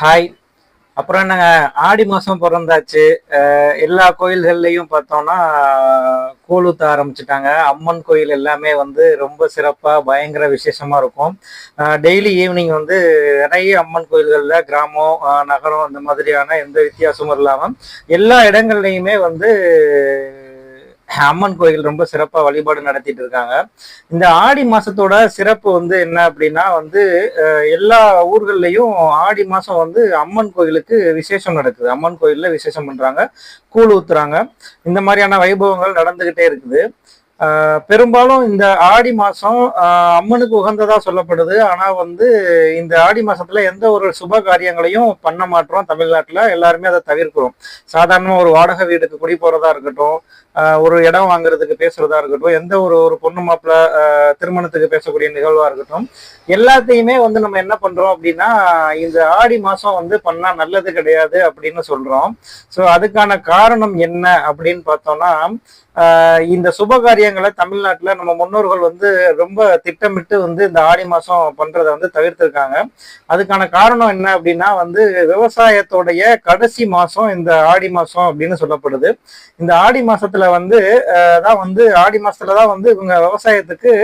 Hi அப்புறம் என்னங்க? ஆடி மாதம் பிறந்தாச்சு. எல்லா கோயில்கள்லையும் பார்த்தோம்னா கூழுத்த ஆரம்பிச்சிட்டாங்க. அம்மன் கோயில் எல்லாமே வந்து ரொம்ப சிறப்பாக பயங்கர விசேஷமாக இருக்கும். டெய்லி ஈவினிங் வந்து நிறைய அம்மன் கோயில்களில் கிராமம் நகரம் இந்த மாதிரியான எந்த வித்தியாசமும் இல்லாமல் எல்லா இடங்கள்லையுமே வந்து அம்மன் கோயில் ரொம்ப சிறப்பாக வழிபாடு நடத்திட்டு இருக்காங்க. இந்த ஆடி மாசத்தோட சிறப்பு வந்து என்ன அப்படின்னா வந்து எல்லா ஊர்கள்லையும் ஆடி மாசம் வந்து அம்மன் கோயிலுக்கு விசேஷம் நடக்குது. அம்மன் கோயிலில் விசேஷம் பண்றாங்க கூழ் ஊத்துறாங்க. இந்த மாதிரியான வைபவங்கள் நடந்துகிட்டே இருக்குது. பெரும்பாலும் இந்த ஆடி மாதம் அம்மனுக்கு உகந்ததா சொல்லப்படுது. ஆனால் வந்து இந்த ஆடி மாதத்தில் எந்த ஒரு சுப காரியங்களையும் பண்ண மாட்டோம் தமிழ்நாட்டில். எல்லாருமே அதை தவிர்க்கிறோம். சாதாரணமாக ஒரு வாடகை வீடுக்கு குடி போகிறதா இருக்கட்டும் ஒரு இடம் வாங்குறதுக்கு பேசுறதா இருக்கட்டும் எந்த ஒரு ஒரு பொண்ணு மாப்பிள்ள திருமணத்துக்கு பேசக்கூடிய நிகழ்வாக இருக்கட்டும் எல்லாத்தையுமே வந்து நம்ம என்ன பண்ணுறோம் அப்படின்னா இந்த ஆடி மாதம் வந்து பண்ணால் நல்லது கிடையாது அப்படின்னு சொல்கிறோம் ஸோ அதுக்கான காரணம் என்ன அப்படின்னு பார்த்தோம்னா இந்த சுப விஷயங்களை தமிழ்நாட்டில் நம்ம முன்னோர்கள் வந்து ரொம்ப திட்டமிட்டு வந்து இந்த ஆடி மாசம் பண்றதை வந்து தவிர்த்திருக்காங்க. அதுக்கான காரணம் என்ன அப்படின்னா வந்து விவசாயத்தோடைய கடைசி மாசம் இந்த ஆடி மாசம் அப்படின்னு சொல்லப்படுது. இந்த ஆடி மாசத்துல வந்து ஆஹ் தான் வந்து ஆடி மாசத்துல தான் வந்து இவங்க விவசாயத்துக்கு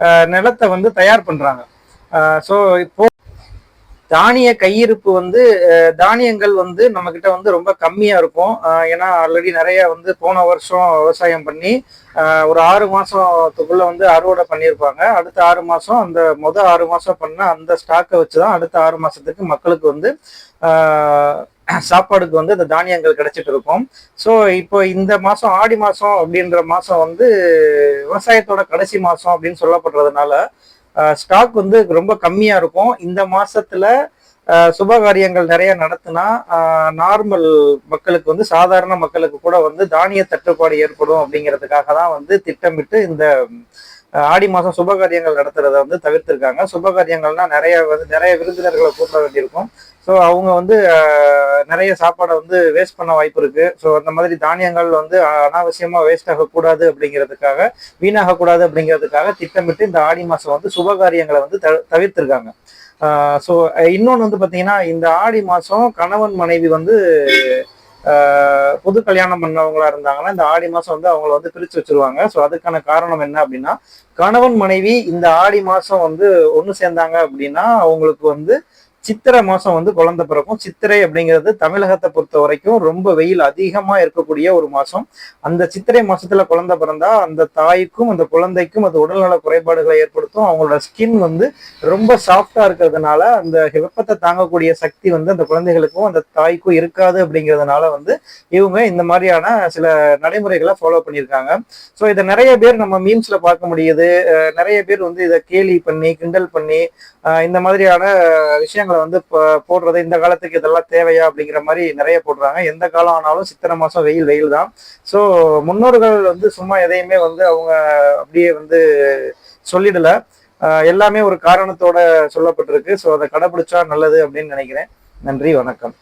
ஆஹ் நிலத்தை வந்து தயார் பண்றாங்க. ஸோ இப்போ தானிய கையிருப்பு வந்து தானியங்கள் வந்து நம்ம கிட்ட வந்து ரொம்ப கம்மியா இருக்கும். ஏன்னா ஆல்ரெடி நிறைய வந்து போன வருஷம் விவசாயம் பண்ணி ஒரு ஆறு மாசத்துக்குள்ள வந்து அறுவடை பண்ணியிருப்பாங்க. அடுத்த ஆறு மாசம் அந்த மொதல் ஆறு மாசம் பண்ண அந்த ஸ்டாக்கை வச்சுதான் அடுத்த ஆறு மாசத்துக்கு மக்களுக்கு வந்து சாப்பாடுக்கு வந்து அந்த தானியங்கள் கிடைச்சிட்டு இருக்கும். ஸோ இப்போ இந்த மாசம் ஆடி மாசம் அப்படின்ற மாசம் வந்து விவசாயத்தோட கடைசி மாசம் அப்படின்னு சொல்லப்படுறதுனால ஸ்டாக் வந்து ரொம்ப கம்மியா இருக்கும். இந்த மாசத்துல அஹ், சுப காரியங்கள் நிறைய நடத்தினா நார்மல் மக்களுக்கு வந்து சாதாரண மக்களுக்கு கூட வந்து தானிய தட்டுப்பாடு ஏற்படும் அப்படிங்கிறதுக்காக தான் வந்து திட்டமிட்டு இந்த ஆடி மாதம் சுப காரியங்கள் நடத்துறத வந்து தவிர்த்திருக்காங்க. சுப காரியங்கள்னா நிறைய வந்து நிறைய விருந்தினர்களை கூப்பிட வேண்டியிருக்கும். ஸோ அவங்க வந்து நிறைய சாப்பாடை வந்து வேஸ்ட் பண்ண வாய்ப்பு இருக்கு. ஸோ அந்த மாதிரி தானியங்கள் வந்து அனாவசியமாக வேஸ்ட் ஆகக்கூடாது அப்படிங்கிறதுக்காக வீணாகக்கூடாது அப்படிங்கிறதுக்காக திட்டமிட்டு இந்த ஆடி மாதம் வந்து சுபகாரியங்களை வந்து த தவிர்த்திருக்காங்க. ஸோ இன்னொன்று வந்து பார்த்தீங்கன்னா இந்த ஆடி மாதம் கணவன் மனைவி வந்து புது கல்யாணம் பண்ணவங்களா இருந்தாங்கன்னா இந்த ஆடி மாசம் வந்து அவங்கள வந்து பிரிச்சு வச்சிருவாங்க. ஸோ அதுக்கான காரணம் என்ன அப்படின்னா கணவன் மனைவி இந்த ஆடி மாசம் வந்து ஒன்று சேர்ந்தாங்க அப்படின்னா அவங்களுக்கு வந்து சித்திரை மாசம் வந்து குழந்தை பிறக்கும். சித்திரை அப்படிங்கிறது தமிழகத்தை பொறுத்த வரைக்கும் ரொம்ப வெயில் அதிகமா இருக்கக்கூடிய ஒரு மாசம். அந்த சித்திரை மாசத்துல குழந்தை பிறந்தா அந்த தாய்க்கும் அந்த குழந்தைக்கும் அது உடல்நல குறைபாடுகளை ஏற்படுத்தும். அவங்களோட ஸ்கின் வந்து ரொம்ப சாஃப்டா இருக்கிறதுனால அந்த வெப்பத்தை தாங்கக்கூடிய சக்தி வந்து அந்த குழந்தைகளுக்கும் அந்த தாய்க்கும் இருக்காது அப்படிங்கிறதுனால வந்து இவங்க இந்த மாதிரியான சில நடைமுறைகளை ஃபாலோ பண்ணியிருக்காங்க. ஸோ இதை நிறைய பேர் நம்ம மீம்ஸ்ல பார்க்க முடியுது. நிறைய பேர் வந்து இதை கேலி பண்ணி கிண்டல் பண்ணி இந்த மாதிரியான விஷயங்களை வந்து போடுறது இந்த காலத்துக்கு இதெல்லாம் தேவையா அப்படிங்கிற மாதிரி நிறைய போடுறாங்க. எந்த காலம் ஆனாலும் சித்திரை மாசம் வெயில் வெயில் தான். ஸோ முன்னோர்கள் வந்து சும்மா எதையுமே வந்து அவங்க அப்படியே வந்து சொல்லிடல. எல்லாமே ஒரு காரணத்தோட சொல்லப்பட்டிருக்கு. ஸோ அதை கடைபிடிச்சா நல்லது அப்படின்னு நினைக்கிறேன். நன்றி வணக்கம்.